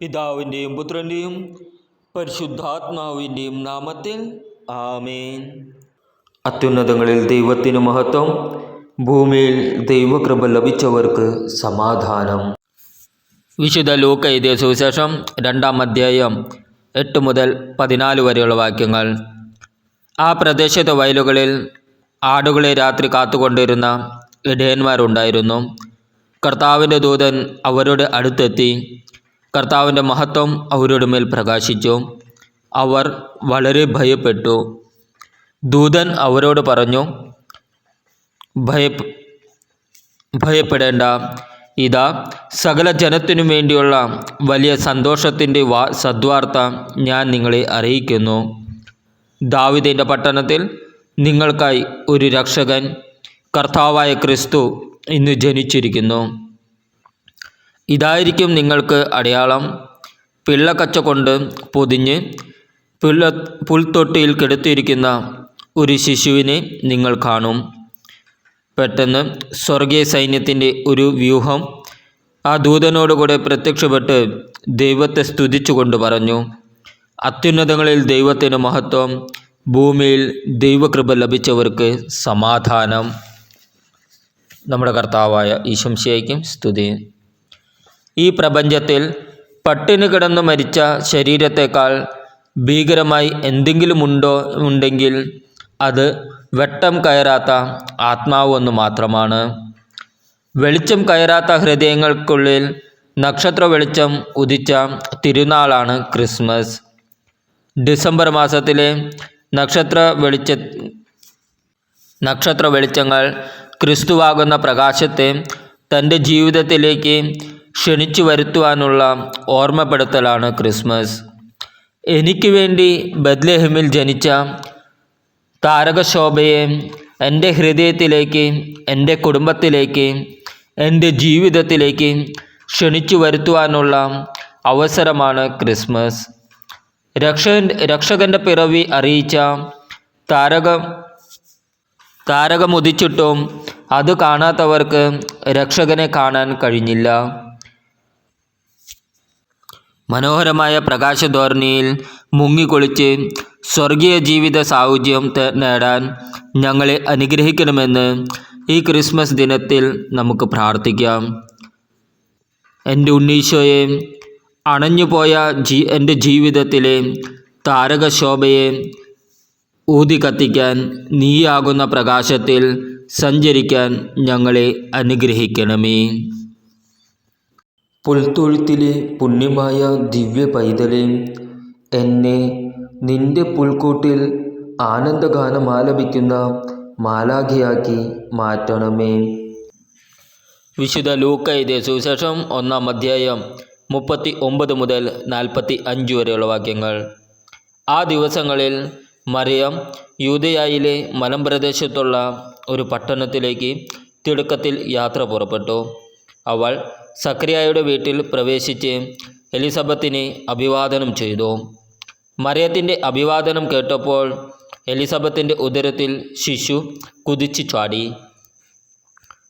പിതാവിന്റെയും പുത്രന്റെയും പരിശുദ്ധാത്മാവിന്റെയും നാമത്തിൽ ആമേൻ. അത്യുന്നതങ്ങളിൽ ദൈവത്തിന് മഹത്വം ഭൂമിയിൽ ദൈവകൃപ ലഭിച്ചവർക്ക് സമാധാനം. വിശുദ്ധ ലൂക്ക എഴുതിയ സുവിശേഷം രണ്ടാം അധ്യായം എട്ട് മുതൽ പതിനാല് വരെയുള്ള വാക്യങ്ങൾ. ആ പ്രദേശത്തെ വയലുകളിൽ ആടുകളെ രാത്രി കാത്തുകൊണ്ടിരുന്ന ഇടയന്മാരുണ്ടായിരുന്നു കർത്താവിന്റെ ദൂതൻ അവരുടെ അടുത്തെത്തി കർത്താവിന്റെ മഹത്വം അവരുടെ മേൽ പ്രകാശിച്ചു. അവർ വളരെ ഭയപ്പെട്ടു. ദൂതൻ അവരോട് പറഞ്ഞു ഭയ ഭയപ്പെടേണ്ട. ഇതാ സകല ജനത്തിനു വേണ്ടിയുള്ള വലിയ സന്തോഷത്തിന്റെ വാ സദ്വാർത്ത ഞാൻ നിങ്ങളെ അറിയിക്കുന്നു. ദാവിദിന്റെ പട്ടണത്തിൽ നിങ്ങൾക്കായി ഒരു രക്ഷകൻ കർത്താവായ ക്രിസ്തു ഇന്ന് ജനിച്ചിരിക്കുന്നു. ഇതായിരിക്കും നിങ്ങൾക്ക് അടയാളം. പിള്ളക്കച്ച കൊണ്ട് പൊതിഞ്ഞ് പിള്ള പുൽത്തൊട്ടിയിൽ കിടത്തിയിരിക്കുന്ന ഒരു ശിശുവിനെ നിങ്ങൾ കാണും. പെട്ടെന്ന് സ്വർഗീയ സൈന്യത്തിന്റെ ഒരു വ്യൂഹം ആ ദൂതനോടുകൂടെ പ്രത്യക്ഷപ്പെട്ട് ദൈവത്തെ സ്തുതിച്ചുകൊണ്ട് പറഞ്ഞു അത്യുന്നതങ്ങളിൽ ദൈവത്തിന് മഹത്വം ഭൂമിയിൽ ദൈവകൃപ ലഭിച്ചവർക്ക് സമാധാനം. നമ്മുടെ കർത്താവായ ഈശംശയ്ക്കും സ്തുതി. ഈ പ്രപഞ്ചത്തിൽ പട്ടിണി കിടന്നു മരിച്ച ശരീരത്തേക്കാൾ ഭീകരമായി എന്തെങ്കിലും ഉണ്ടോ ഉണ്ടെങ്കിൽ അത് വെട്ടം കയറാത്ത ആത്മാവ് ഒന്ന് മാത്രമാണ്. വെളിച്ചം കയറാത്ത ഹൃദയങ്ങൾക്കുള്ളിൽ നക്ഷത്ര വെളിച്ചം ഉദിച്ച തിരുനാളാണ് ക്രിസ്മസ്. ഡിസംബർ മാസത്തിലെ നക്ഷത്ര വെളിച്ച നക്ഷത്ര വെളിച്ചങ്ങൾ ക്രിസ്തുവാകുന്ന പ്രകാശത്തെ തന്റെ ജീവിതത്തിലേക്ക് ക്ഷണിച്ചു വരുത്തുവാനുള്ള ഓർമ്മപ്പെടുത്തലാണ് ക്രിസ്മസ്. എനിക്ക് വേണ്ടി ബദ്ലഹമിൽ ജനിച്ച താരകശോഭയെ എന്റെ ഹൃദയത്തിലേക്ക് എന്റെ കുടുംബത്തിലേക്ക് എന്റെ ജീവിതത്തിലേക്ക് ക്ഷണിച്ചു വരുത്തുവാനുള്ള അവസരമാണ് ക്രിസ്മസ്. രക്ഷ രക്ഷകന്റെ പിറവി അറിയിച്ച താരകം താരകമുദിച്ചിട്ടും അത് കാണാത്തവർക്ക് രക്ഷകനെ കാണാൻ കഴിഞ്ഞില്ല. മനോഹരമായ പ്രകാശധോരണിയിൽ മുങ്ങിക്കുളിച്ച് സ്വർഗീയ ജീവിത സാഹചര്യം നേടാൻ ഞങ്ങളെ അനുഗ്രഹിക്കണമെന്ന് ഈ ക്രിസ്മസ് ദിനത്തിൽ നമുക്ക് പ്രാർത്ഥിക്കാം. എന്റെ ഉണ്ണീശോയെ അണഞ്ഞുപോയ ജീ എന്റെ ജീവിതത്തിലെ താരകശോഭയെ ഊതി കത്തിക്കാൻ നീയാകുന്ന പ്രകാശത്തിൽ സഞ്ചരിക്കാൻ ഞങ്ങളെ അനുഗ്രഹിക്കണമേ. പുൽത്തൊഴുത്തിലെ പുണ്യമായ ദിവ്യ പൈതലെ എന്നെ നിന്റെ പുൽക്കൂട്ടിൽ ആനന്ദഗാനം ആലപിക്കുന്ന മാലാഖയാക്കി മാറ്റണമേ. വിശുദ്ധ ലൂക്കയുടെ സുവിശേഷം ഒന്നാം അധ്യായം മുപ്പത്തി ഒമ്പത് മുതൽ നാൽപ്പത്തി അഞ്ച് വരെയുള്ള വാക്യങ്ങൾ. ആ ദിവസങ്ങളിൽ മറിയം യൂതയായിലെ മലമ്പ്രദേശത്തുള്ള ഒരു പട്ടണത്തിലേക്ക് തിടുക്കത്തിൽ യാത്ര പുറപ്പെട്ടു. അവൾ സക്രിയായുടെ വീട്ടിൽ പ്രവേശിച്ച് എലിസബത്തിനെ അഭിവാദനം ചെയ്തു. മറിയത്തിന്റെ അഭിവാദനം കേട്ടപ്പോൾ എലിസബത്തിന്റെ ഉദരത്തിൽ ശിശു കുതിച്ചു ചാടി.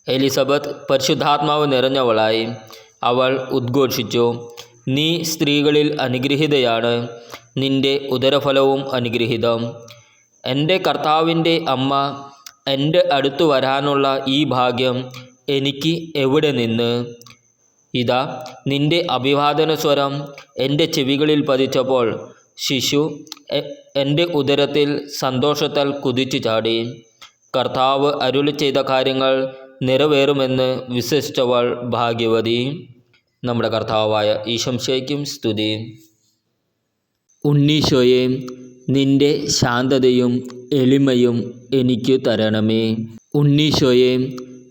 എലിസബത്ത് പരിശുദ്ധാത്മാവ് നിറഞ്ഞവളായി. അവൾ ഉദ്ഘോഷിച്ചു നീ സ്ത്രീകളിൽ അനുഗ്രഹിതയാണ്. നിന്റെ ഉദരഫലവും അനുഗ്രഹിതം. എന്റെ കർത്താവിന്റെ അമ്മ എന്റെ അടുത്തു വരാനുള്ള ഈ ഭാഗ്യം എനിക്ക് എവിടെ നിന്ന്? ഇതാ നിന്റെ അഭിവാദന സ്വരം എന്റെ ചെവികളിൽ പതിച്ചപ്പോൾ ശിശു എന്റെ ഉദരത്തിൽ സന്തോഷത്താൽ കുതിച്ചു ചാടി. കർത്താവ് അരുളി ചെയ്ത കാര്യങ്ങൾ നിറവേറുമെന്ന് വിശ്വസിച്ചവൾ ഭാഗ്യവതി. നമ്മുടെ കർത്താവായ ഈശംശയ്ക്കും സ്തുതി. ഉണ്ണീശോയെ നിന്റെ ശാന്തതയും എളിമയും എനിക്ക് തരണമേ. ഉണ്ണീശോയെ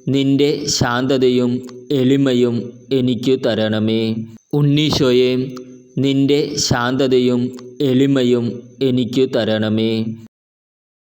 നിന്റെ ശാന്തതയും എളിമയും എനിക്കു തരണമേ. ഉണ്ണീശോയെ നിന്റെ ശാന്തതയും എളിമയും എനിക്കു തരണമേ.